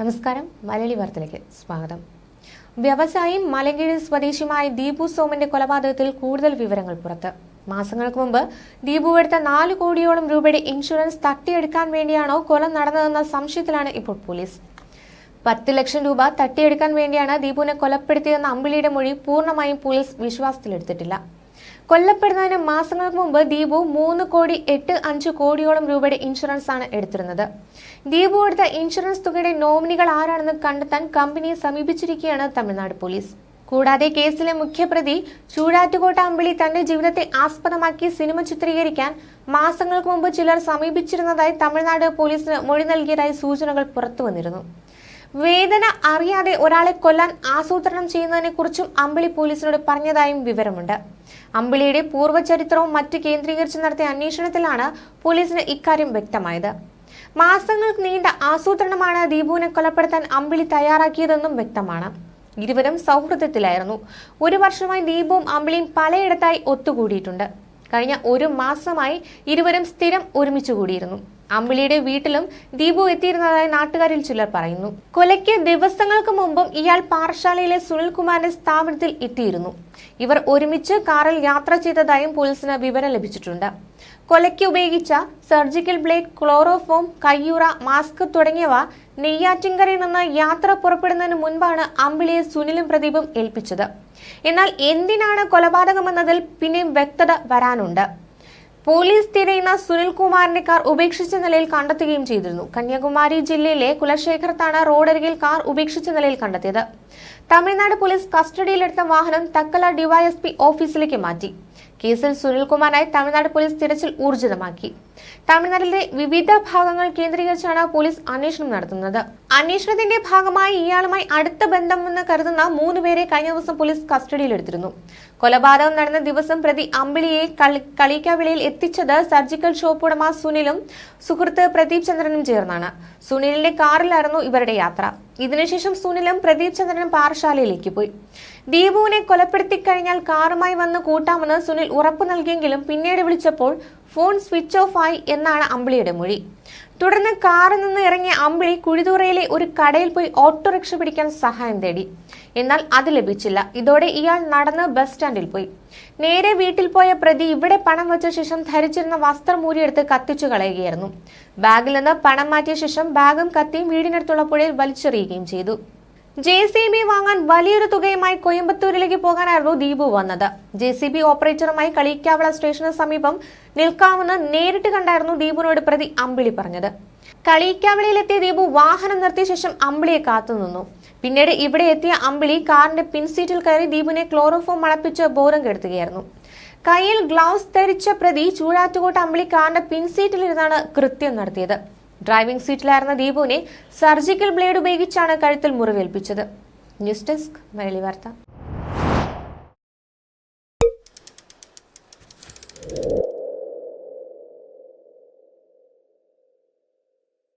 നമസ്കാരം മലയാളി വാർത്തയിലേക്ക് സ്വാഗതം. വ്യവസായി മലങ്കിഴി സ്വദേശിയുമായ ദീപു സോമന്റെ കൊലപാതകത്തിൽ കൂടുതൽ വിവരങ്ങൾ പുറത്ത്. മാസങ്ങൾക്ക് മുമ്പ് ദീപു എടുത്ത നാല് കോടിയോളം രൂപയുടെ ഇൻഷുറൻസ് തട്ടിയെടുക്കാൻ വേണ്ടിയാണോ കൊല നടന്നതെന്ന സംശയത്തിലാണ് ഇപ്പോൾ പോലീസ്. പത്ത് ലക്ഷം രൂപ തട്ടിയെടുക്കാൻ വേണ്ടിയാണ് ദീപുവിനെ കൊലപ്പെടുത്തിയതെന്ന അമ്പിളിയുടെ മൊഴി പൂർണമായും പോലീസ് വിശ്വാസത്തിലെടുത്തിട്ടില്ല. കൊല്ലപ്പെടുന്നതിന് മാസങ്ങൾക്ക് മുമ്പ് ദീപു മൂന്ന് കോടി എട്ട് അഞ്ച് കോടിയോളം രൂപയുടെ ഇൻഷുറൻസ് ആണ് എടുത്തിരുന്നത്. ദീപു എടുത്ത ഇൻഷുറൻസ് തുകയുടെ നോമിനികൾ ആരാണെന്ന് കണ്ടെത്താൻ കമ്പനിയെ സമീപിച്ചിരിക്കുകയാണ് തമിഴ്നാട് പോലീസ് കൂടാതെ കേസിലെ മുഖ്യപ്രതി ചൂടാറ്റുകോട്ട അമ്പിളി തന്റെ ജീവിതത്തെ ആസ്പദമാക്കി സിനിമ ചിത്രീകരിക്കാൻ മാസങ്ങൾക്ക് മുമ്പ് ചിലർ സമീപിച്ചിരുന്നതായി തമിഴ്നാട് പോലീസിന് മൊഴി നൽകിയതായി സൂചനകൾ പുറത്തുവന്നിരുന്നു വേദന അറിയാതെ ഒരാളെ കൊല്ലാൻ ആസൂത്രണം ചെയ്യുന്നതിനെ കുറിച്ചും അമ്പിളി പോലീസിനോട് പറഞ്ഞതായും വിവരമുണ്ട്. അമ്പിളിയുടെ പൂർവചരിത്രവും മറ്റു കേന്ദ്രീകരിച്ച് നടത്തിയ അന്വേഷണത്തിലാണ് പോലീസിന് ഇക്കാര്യം വ്യക്തമായത്. മാസങ്ങൾക്ക് നീണ്ട ആസൂത്രണമാണ് ദീപുവിനെ കൊലപ്പെടുത്താൻ അമ്പിളി തയ്യാറാക്കിയതെന്നും വ്യക്തമാണ്. ഇരുവരും സൗഹൃദത്തിലായിരുന്നു. ഒരു വർഷമായി ദീപുവും അമ്പിളിയും പലയിടത്തായി ഒത്തുകൂടിയിട്ടുണ്ട്. കഴിഞ്ഞ ഒരു മാസമായി ഇരുവരും സ്ഥിരം ഒരുമിച്ചു കൂടിയിരുന്നു. അമ്പിളിയുടെ വീട്ടിലും ദീപു എത്തിയിരുന്നതായി നാട്ടുകാരിൽ ചിലർ പറയുന്നു. കൊലയ്ക്ക് ദിവസങ്ങൾക്ക് മുമ്പും ഇയാൾ പാറശാലയിലെ സുനിൽകുമാറിന്റെ സ്ഥാപനത്തിൽ എത്തിയിരുന്നു. ഇവർ ഒരുമിച്ച് കാറിൽ യാത്ര ചെയ്തതായും പോലീസിന് വിവരം ലഭിച്ചിട്ടുണ്ട്. കൊലയ്ക്ക് ഉപയോഗിച്ച സർജിക്കൽ ബ്ലേഡ് ക്ലോറോഫോം കയ്യൂറ മാസ്ക് തുടങ്ങിയവ നെയ്യാറ്റിൻകരയിൽ നിന്ന് യാത്ര പുറപ്പെടുന്നതിന് മുൻപാണ് അമ്പിളിയെ സുനിലും പ്രദീപും ഏൽപ്പിച്ചത്. എന്നാൽ എന്തിനാണ് കൊലപാതകമെന്നതിൽ പിന്നെയും വ്യക്തത വരാനുണ്ട്? പോലീസ് തിരയുന്ന സുനിൽകുമാറിന്റെ കാർ ഉപേക്ഷിച്ച നിലയിൽ കണ്ടെത്തുകയും ചെയ്തിരുന്നു. കന്യാകുമാരി ജില്ലയിലെ കുലശേഖരത്താണ് റോഡരികിൽ കാർ ഉപേക്ഷിച്ച നിലയിൽ കണ്ടെത്തിയത്. തമിഴ്നാട് പോലീസ് കസ്റ്റഡിയിലെടുത്ത വാഹനം തക്കല ഡിവൈഎസ്പി ഓഫീസിലേക്ക് മാറ്റി. കേസിൽ സുനിൽകുമാറിനായി തമിഴ്നാട് പോലീസ് തിരച്ചിൽ ഊർജിതമാക്കി. തമിഴ്നാട്ടിലെ വിവിധ ഭാഗങ്ങൾ കേന്ദ്രീകരിച്ചാണ് പോലീസ് അന്വേഷണം നടത്തുന്നത്. അന്വേഷണത്തിന്റെ ഭാഗമായി ഇയാളുമായി അടുത്ത ബന്ധമെന്ന് കരുതുന്ന മൂന്ന് പേരെ കഴിഞ്ഞ ദിവസം പോലീസ് കസ്റ്റഡിയിലെടുത്തിരുന്നു. കൊലപാതകം നടന്ന ദിവസം പ്രതി അമ്പിളിയെ കളി കളിക്കാവിളയിൽ എത്തിച്ചത് സർജിക്കൽ ഷോപ്പ് ഉടമ സുനിലും സുഹൃത്ത് പ്രദീപ് ചന്ദ്രനും ചേർന്നാണ്. സുനിലിന്റെ കാറിലായിരുന്നു ഇവരുടെ യാത്ര. ഇതിനുശേഷം സുനിലും പ്രദീപ് ചന്ദ്രനും പാറശാലയിലേക്ക് പോയി. ദീപുവിനെ കൊലപ്പെടുത്തി കഴിഞ്ഞാൽ കാറുമായി വന്ന് കൂട്ടാമെന്ന് സുനിൽ ഉറപ്പു നൽകിയെങ്കിലും പിന്നീട് വിളിച്ചപ്പോൾ ഫോൺ സ്വിച്ച് ഓഫ് ആയി എന്നാണ് അമ്പിളിയുടെ മൊഴി. തുടർന്ന് കാറിൽ നിന്ന് ഇറങ്ങിയ അമ്പിളി കുഴിതൂറയിലെ ഒരു കടയിൽ പോയി ഓട്ടോറിക്ഷ പിടിക്കാൻ സഹായം തേടി. എന്നാൽ അത് ലഭിച്ചില്ല. ഇതോടെ ഇയാൾ നടന്ന് ബസ് സ്റ്റാൻഡിൽ പോയി. നേരെ വീട്ടിൽ പോയ പ്രതി ഇവിടെ പണം വെച്ച ശേഷം ധരിച്ചിരുന്ന വസ്ത്രം ഊരിയെടുത്ത് കത്തിച്ചു കളയുകയായിരുന്നു. ബാഗിൽ നിന്ന് പണം മാറ്റിയ ശേഷം ബാഗും കത്തിയും വീടിനടുത്തുള്ള പുഴയിൽ വലിച്ചെറിയുകയും ചെയ്തു. ജെ സി ബി വാങ്ങാൻ വലിയൊരു തുകയുമായി കോയമ്പത്തൂരിലേക്ക് പോകാനായിരുന്നു ദീപു വന്നത്. ജെ സി ബി ഓപ്പറേറ്ററുമായി കളിക്കാവള സ്റ്റേഷന് സമീപം നിൽക്കാമെന്ന് നേരിട്ട് കണ്ടായിരുന്നു ദീപുവിനോട് പ്രതി അമ്പിളി പറഞ്ഞത്. കളിക്കാവളയിലെത്തിയ ദീപു വാഹനം നിർത്തിയ ശേഷം അമ്പിളിയെ കാത്തുനിന്നു പിന്നീട് ഇവിടെ എത്തിയ അമ്പിളി കാറിന്റെ പിൻസീറ്റിൽ കയറി ദീപുവിനെ ക്ലോറോഫോം മണപ്പിച്ച് ബോധം കെടുത്തുകയായിരുന്നു കയ്യിൽ ഗ്ലൗസ് ധരിച്ച പ്രതി ചൂടാറ്റുകോട്ട് അമ്പിളി കാറിന്റെ പിൻസീറ്റിലിരുന്നാണ് കൃത്യം നടത്തിയത്. ഡ്രൈവിംഗ് സീറ്റിലായിരുന്ന ദീപുവിനെ സർജിക്കൽ ബ്ലേഡ് ഉപയോഗിച്ചാണ് കഴുത്തിൽ മുറിവേൽപ്പിച്ചത്. ന്യൂസ് ഡെസ്ക് മലയാളി വാർത്ത.